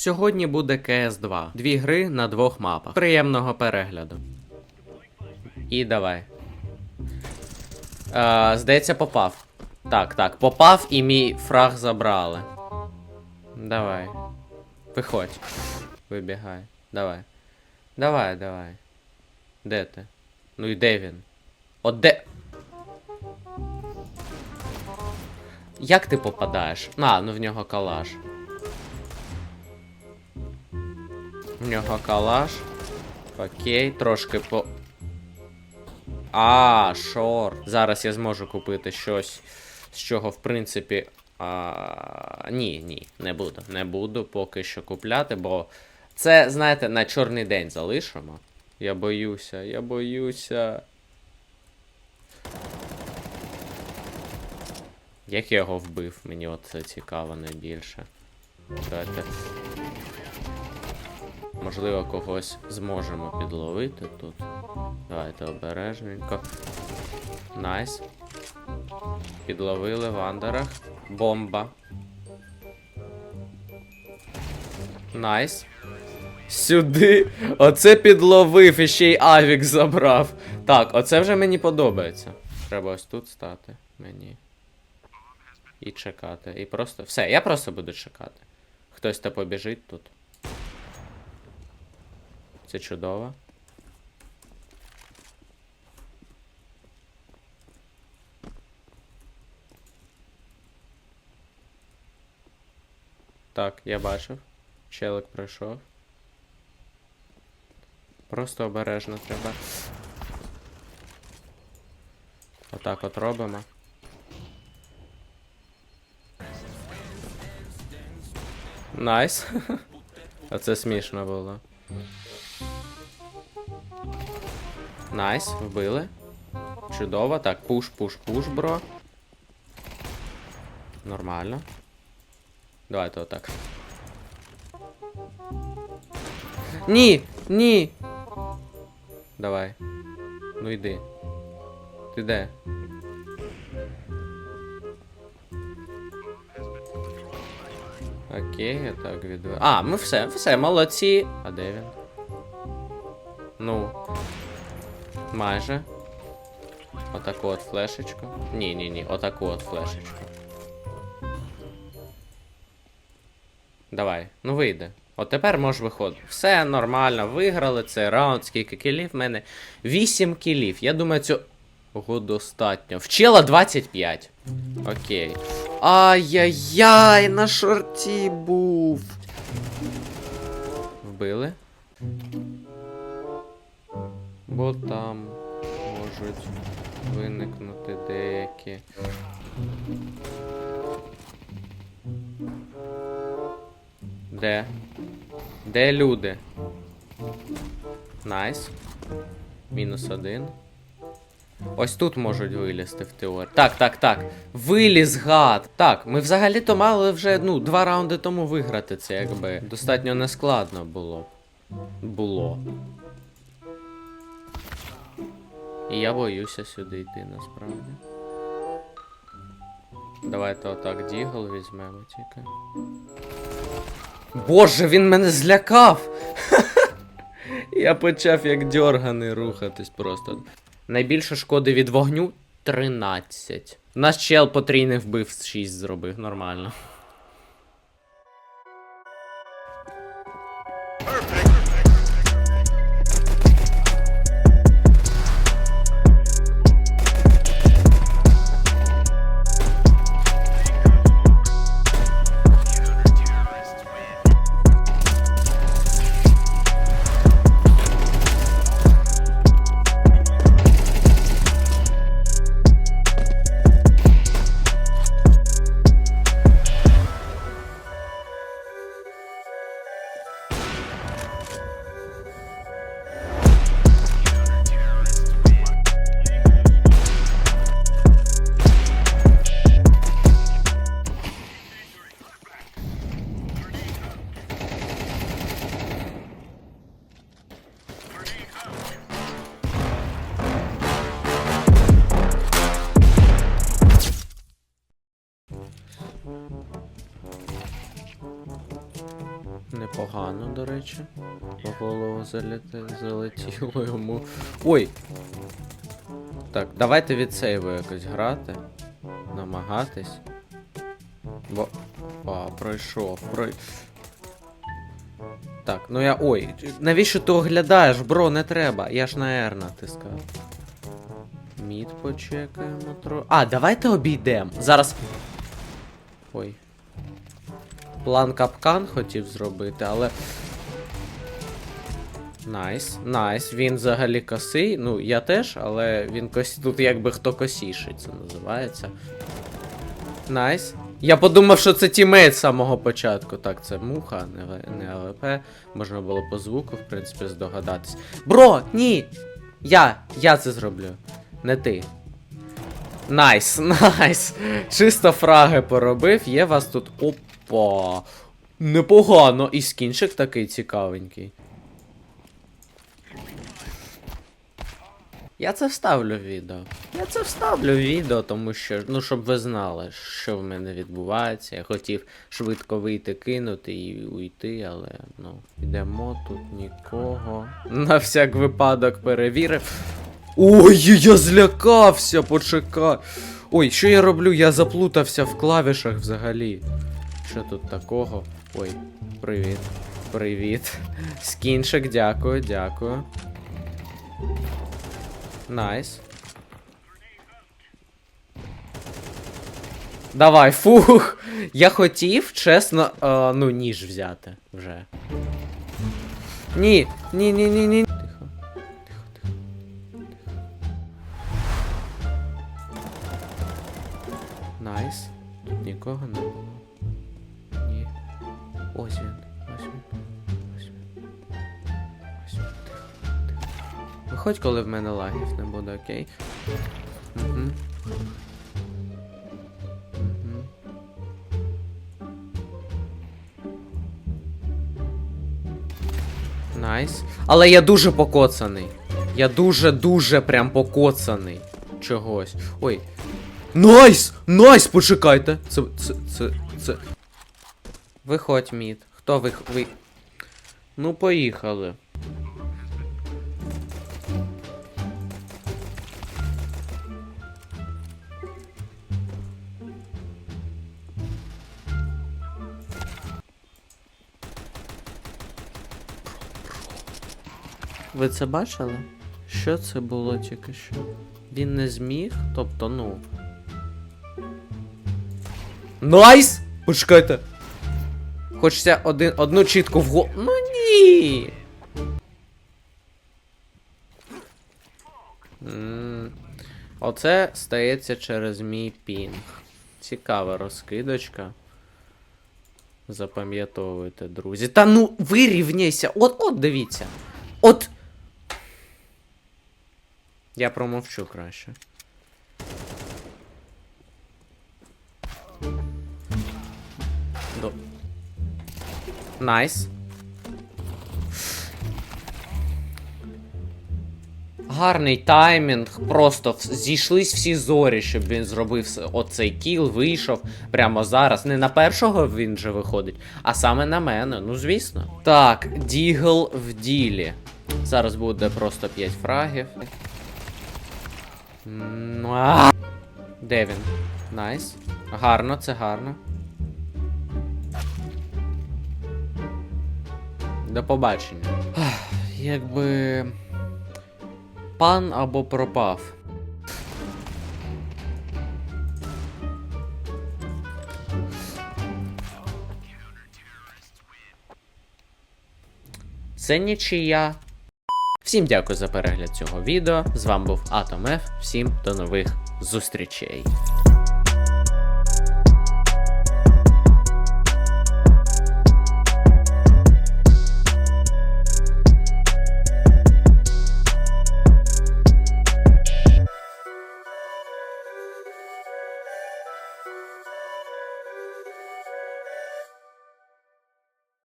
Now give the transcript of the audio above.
Сьогодні буде КС 2. Дві гри на двох мапах. Приємного перегляду. І давай. Е, здається, попав. Так, так, попав і мій фраг забрали. Давай. Виходь. Вибігай. Давай. Давай, давай. Де ти? Ну і де він? От де. Як ти попадаєш? А, ну в нього калаш. В нього калаш. Окей, трошки по. А, шор. Зараз я зможу купити щось, з чого, в принципі. А... Ні, ні, не буду. Не буду поки що купляти, бо це, знаєте, на чорний день залишимо. Я боюся, я боюся. Як я його вбив, мені от це цікаво найбільше. Давайте. Можливо, когось зможемо підловити тут. Давайте обережненько. Найс. Підловили в. Бомба. Найс. Сюди. Оце підловив і ще й авік забрав. Так, оце вже мені подобається. Треба ось тут стати мені. І чекати. І просто. Все, я просто буду чекати. Хтось та побіжить тут. Це чудово. Так, я бачив. Челик пройшов. Просто обережно треба. Отак от робимо. Найс. Оце смішно було. Найс, вбили. Чудово. Так, пуш, пуш, пуш, бро. Нормально. Давайте отак. Ні! Ні! Давай. Ну йди. Ти де? Окей, я так відведу. А, ми все, все, молодці. А де він? Ну. Майже. Отаку от флешечку. Ні, ні, ні, отаку от флешечку. Давай, ну вийде. От тепер можеш виходити. Все нормально, виграли цей раунд. Скільки кілів в мене? 8 кілів. Я думаю, цього достатньо. Вчила 25. Окей. Ай-яй-яй, на шорті був. Вбили. Бо там можуть виникнути деякі. Де? Де люди? Найс. Мінус один. Ось тут можуть вилізти в теорії. Так, так, так. Виліз гад. Так, ми взагалі-то мали вже ну, два раунди тому виграти це, якби. Достатньо нескладно було. Було. І я боюся сюди йти насправді. Давайте отак дігл візьмемо тільки. Боже, він мене злякав! Я почав як дьорганий рухатись просто. Найбільше шкоди від вогню 13. У нас чел потрійний вбив 6 зробив, нормально. Непогано, до речі. В голову заліте, залетіло йому. Ой! Так, давайте від сейву якось грати. Намагатись. Бо. А, пройшов, прой. Так, ну я. Ой, навіщо ти оглядаєш, бро, не треба. Я ж на R натискав. Мід почекаємо тро. А, давайте обійдемо. Зараз. Ой. План капкан хотів зробити, але. Найс, найс. Він взагалі косий. Ну, я теж, але він косі. Тут якби хто косіший, це називається. Найс. Я подумав, що це тімейт з самого початку. Так, це муха, не, не АВП. Можна було по звуку, в принципі, здогадатись. Бро, ні! Я, я це зроблю. Не ти. Найс, найс. Чисто фраги поробив. Є вас тут. Опа. Непогано. І скінчик такий цікавенький. Я це вставлю в відео. Я це вставлю в відео, тому що, ну, щоб ви знали, що в мене відбувається. Я хотів швидко вийти, кинути і уйти, але ну, йдемо тут нікого. На всяк випадок перевірив. Ой, я злякався, почекай. Ой, що я роблю? Я заплутався в клавішах взагалі. Що тут такого? Ой, привіт. Привіт. Скінчик, дякую, дякую. Найс. Давай, фух. Я хотів, чесно, е, ну, ніж взяти вже. Ні, ні, ні, ні, ні. Тихо. Тихо, тихо. Найс. Тут нікого не було. Ось він. Ось він. Ось він. Ось він. Тихо. Тихо. Виходь, коли в мене лагів не буде, окей? Угу. Найс. Але я дуже покоцаний. Я дуже-дуже прям покоцаний. Чогось. Ой. Найс! Найс! Почекайте! Це. це. це. це. Виходь, мід. Хто ви. ви... Ну, поїхали. Ви це бачили? Що це було тільки що? Він не зміг, тобто, ну. Найс! Почекайте! Хочеться один, одну чітку в го. Ну ні! Оце стається через мій пінг. Цікава розкидочка. Запам'ятовуйте, друзі. Та ну вирівняйся! От, от дивіться. От. Я промовчу краще. До... Найс. Гарний таймінг, просто зійшлись всі зорі, щоб він зробив оцей кіл, вийшов прямо зараз. Не на першого він же виходить, а саме на мене, ну звісно. Так, Дігл в ділі. Зараз буде просто 5 фрагів. Де він? Найс. Гарно, це гарно. До побачення. Якби. Пан або пропав. Це нічия. Всім дякую за перегляд цього відео. З вами був Атом Ф. Всім до нових зустрічей.